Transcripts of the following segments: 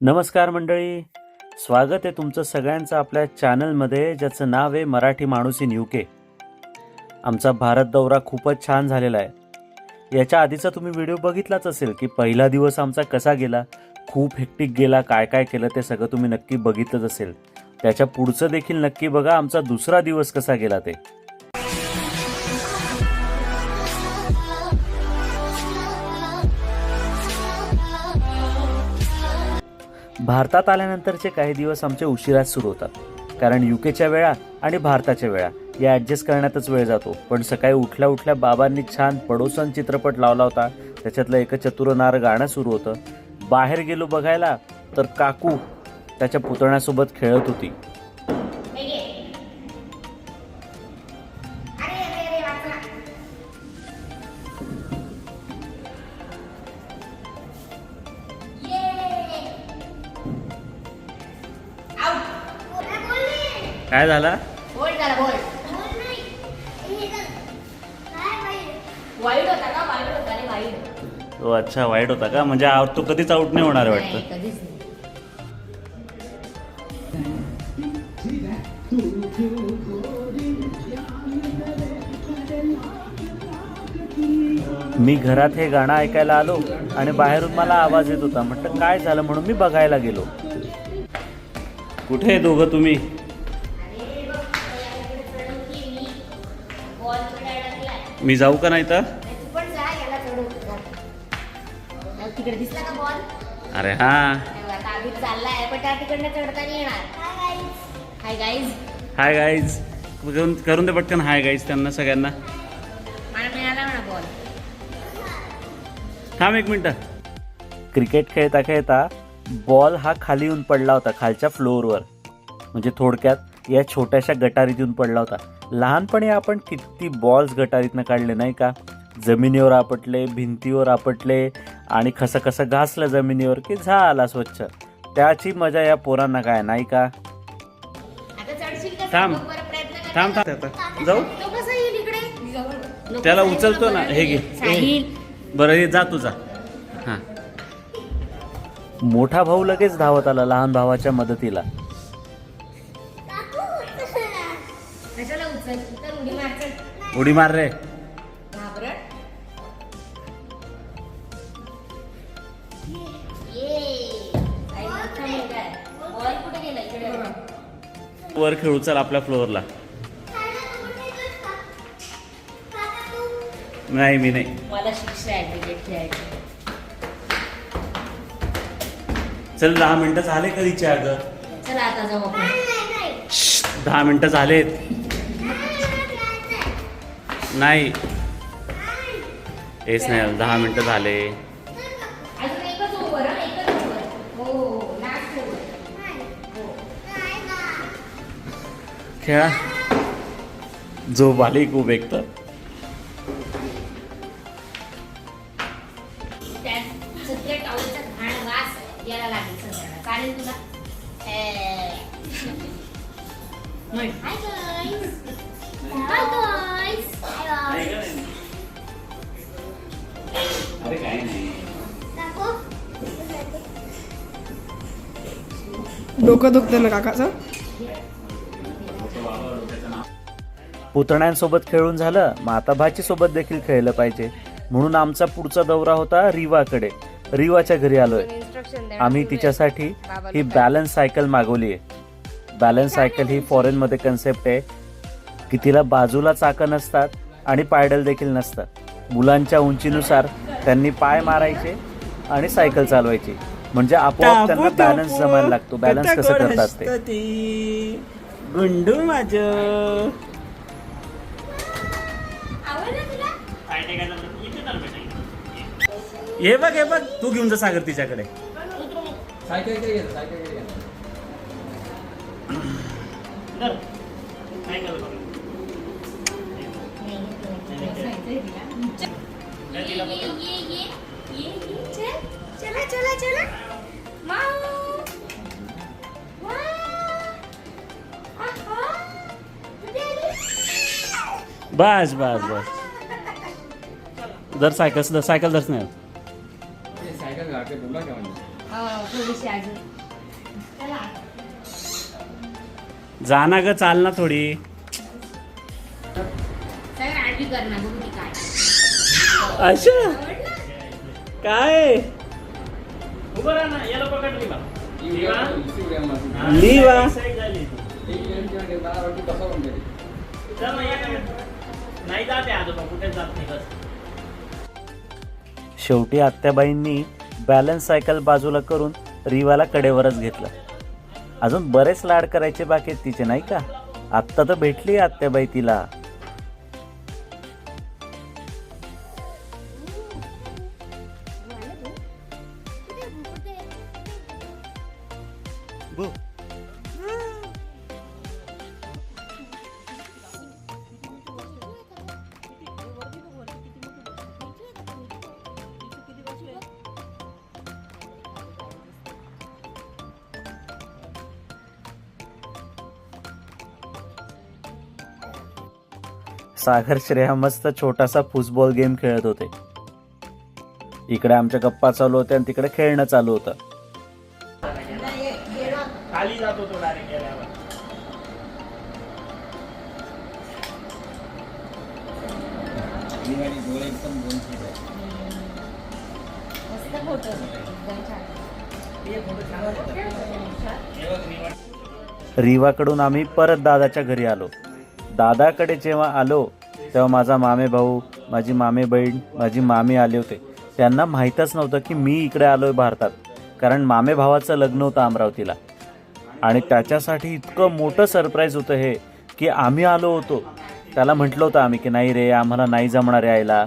नमस्कार मंडळी. स्वागत आहे तुमचं सगळ्यांचं आपल्या चॅनलमध्ये ज्याचं नाव आहे मराठी माणूस इन के आमचा भारत दौरा खूपच छान झालेला आहे. याच्या आधीचा तुम्ही व्हिडिओ बघितलाच असेल की पहिला दिवस आमचा कसा गेला खूप हेक्टिक गेला काय काय केलं ते सगळं तुम्ही नक्की बघितलंच असेल. त्याच्या पुढचं देखील नक्की बघा आमचा दुसरा दिवस कसा गेला ते. भारतात आल्यानंतरचे काही दिवस आमचे उशिराच सुरू होतात. कारण युकेच्या वेळा आणि भारताच्या वेळा या ॲडजस्ट करण्यातच वेळ जातो. पण सकाळी उठल्या उठल्या बाबांनी छान पडोसन चित्रपट लावला होता. त्याच्यातलं एक चतुरनार गाणं सुरू होतं. बाहेर गेलो बघायला तर काकू त्याच्या पुतण्यासोबत खेळत होती. काय झाला? बोल झाला बोल. बोल नाही तर काय वाईट वाईट होता का? वाईट होता रे वाईट. तो अच्छा वाईट होता का? म्हणजे आ- तो कधीच आउट नाही होणार नाही वाटतं. कधीच नाही. मी घरात हे गाणं ऐकायला आलो आणि बाहेरून मला आवाज येत होता. म्हटलं काय झालं? म्हणून मी बघायला गेलो. कुठे आहे दोघं तुम्ही? मी जाऊ का नाही तर नाही, तू पण जा याला चढव जा. तिकडे दिसला का बॉल अरे हा. हाय गाईज करून करून दे पटकन. हाय गाईज त्यांना सगळ्यांना. मला मिळाला म्हणा बॉल थांब एक मिनटं. क्रिकेट खेळता खेळता बॉल हा खाली येऊन पडला होता खालच्या फ्लोअरवर म्हणजे थोडक्यात या छोट्याशा गटारीत येऊन पडला होता. लहानपणी आपण किती बॉल्स गटारीतनं काढले नाही का? जमिनीवर आपटले भिंतीवर आपटले आणि खसं खसं घासलं जमिनीवर की झाला स्वच्छ. त्याची मजा या पोरांना काय नाही का? आता चढशील का? थांब. थांब थांब. आता जाऊ. कसा त्याला उचलतो ना हे घे. बरं हे जा तुझा हां. मोठा भाऊ लगेच धावत आला लहान भावाच्या मदतीला. उडी मार चल. उडी मार रे. घाबरट ये. साहिल मोठा मुलगा आहे बॉल कुठे गेला? इकडे बघ. वर खेळू चल आपल्या फ्लोअरला. नाही मी नाही. मला शिक्षा आहे क्रिकेट खेळायची. चल दहा मिनिटं झाले कधीचे अगं? चला आता जाऊ आपण. दहा मिनिटं झालेत. नाही. हेच नाही दहा मिनटं झाले. खेळा. झोप आली खूप एक डोकं दुखतं ना काकाचं? पुतण्यांसोबत खेळून झालं मग आता भाचीसोबत देखील खेळलं पाहिजे. म्हणून आमचा पुढचा दौरा होता रिवाकडे. रिवाच्या घरी आलोय. आम्ही तिच्यासाठी ही बॅलन्स सायकल मागवली आहे. बॅलन्स सायकल ही फॉरेनमध्ये कन्सेप्ट आहे. की तिला बाजूला चाकं नसतात आणि पायडल देखील नसतात. मुलांच्या उंचीनुसार त्यांनी पाय मारायचे आणि सायकल चालवायची. म्हणजे आपोआप त्यांना बॅलन्स जमायला लागतो बॅलन्स कसं करतात ते गुंडू माझ आवडलं तुला हे बघ हे बघ तू घेऊन जा सागर तिच्याकडे ये ये ये ये ये ये चल चला चला बस बस बस. दर सायकल दर सायकल दर्शन सायकल घाटे बोला का म्हणजे हो, थोडीशी अजून चला जा ना ग चाल ना थोडी अच्छा? काय? उभं राहा ना याला पकड लिवा लिवा चल ना, या ना. नाही जाते आजोबा कुठे जात नाही बस. शेवटी आत्याबाईंनी बॅलन्स सायकल बाजूला करून रिवाला कडेवरच घेतलं. अजून बरेच लाड करायचे बाकी आहेत तिचे नाही का? आत्ता तर भेटली आत्याबाई तिला. सागर श्रेया मस्त छोटासा फुटबॉल गेम खेळत होते. इकडे आमच्या गप्पा चालू होत्या आणि तिकडे खेळणं चालू होतं. खाली जातो डायरेक्ट गेल्यावर. छान रिवाकडून आम्ही परत दादाच्या घरी आलो. दादाकडे जेव्हा आलो तेव्हा माझा मामे भाऊ माझी मामे बहीण माझी मामी आले होते. त्यांना माहीतच नव्हतं की मी इकडे आलो आहे भारतात. कारण मामे भावाचं लग्न होतं अमरावतीला. आणि त्याच्यासाठी इतकं मोठं सरप्राईज होतं हे की आम्ही आलो होतो. त्याला म्हटलं होतं आम्ही की नाही रे आम्हाला नाही जमणार यायला.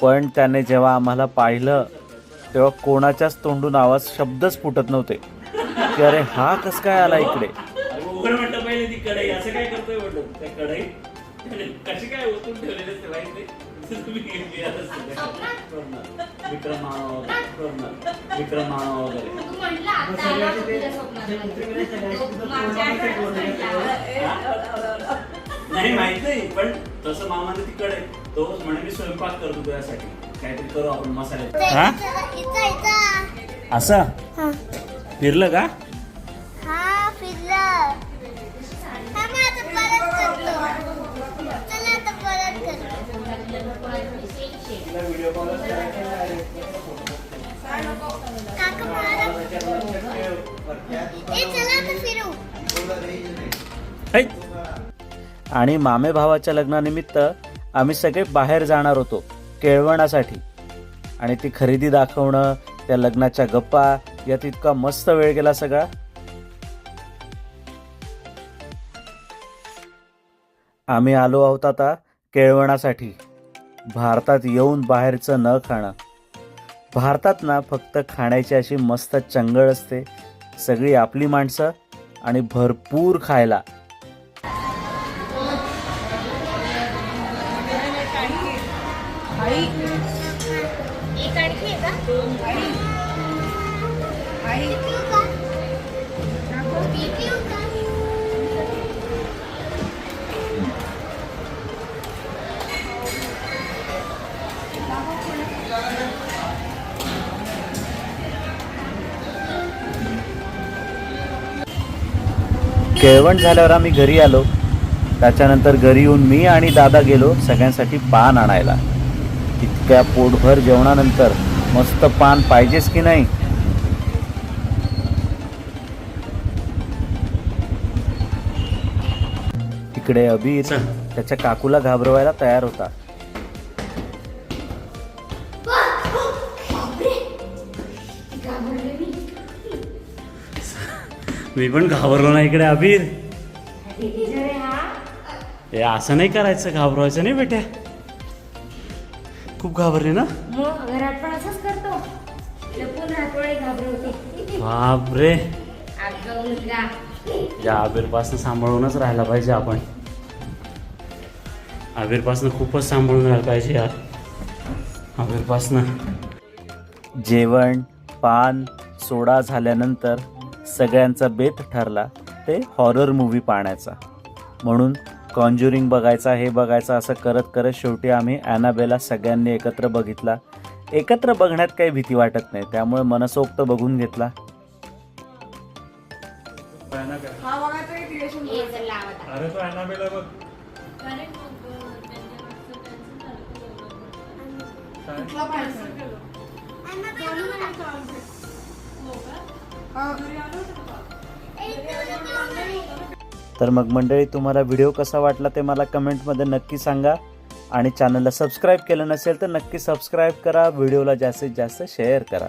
पण त्याने जेव्हा आम्हाला पाहिलं तेव्हा कोणाच्याच तोंडून आवाज शब्दच फुटत नव्हते. की अरे हा कसं काय आला इकडे? म्हटला. नाही माहीत नाही पण तसं मामाने ती कढई तो म्हणे मी स्वयंपाक करतो तुझ्यासाठी. काहीतरी करू आपण मसाले हा? असं? हा. फिरलं का? आणि मामे भावाच्या लग्नानिमित्त आम्ही सगळे बाहेर जाणार होतो केळवणासाठी. आणि ती खरेदी दाखवणं त्या लग्नाच्या गप्पा यात इतका मस्त वेळ गेला सगळा. आम्ही आलो आहोत आता केळवणासाठी. भारतात येऊन बाहेरचं न खाणं. भारतात ना फक्त खाण्याची अशी मस्त चंगळ असते. सगळी आपली माणसं आणि भरपूर खायला. केळवण झाल्यावर आम्ही घरी आलो. त्याच्यानंतर घरी येऊन मी आणि दादा गेलो सगळ्यांसाठी पान आणायला. इतक्या पोटभर जेवणानंतर मस्त पान पाहिजेच की नाही? इकडे अबीर त्याच्या काकूला घाबरवायला तयार होता. मी पण घाबरलो ना इकडे अबीर. हा? हे असं नाही करायचं घाबरवायचं नाही बेट्या. खूप घाबरली ना? बापरे. या आबिरपासून सांभाळूनच राहायला पाहिजे आपण. आबिरपासून खूपच सांभाळून राहायला पाहिजे यार. आबिरपासनं जेवण पान सोडा झाल्यानंतर सगळ्यांचा बेत ठरला ते हॉरर मूव्ही पाहण्याचा. म्हणून कॉन्ज्युरिंग बघायचा हे बघायचं असं करत करत शेवटी आम्ही ॲनाबेला सगळ्यांनी एकत्र बघितला. एकत्र बघण्यात काही भीती वाटत नाही त्यामुळे मनसोक्त बघून घेतला. अरे तर मग मंडळी तुम्हाला व्हिडिओ कसा वाटला ते मला कमेंटमध्ये नक्की सांगा. आणि चॅनलला सबस्क्राईब केलं नसेल तर नक्की सबस्क्राईब करा. व्हिडिओला जास्तीत जास्त शेअर करा.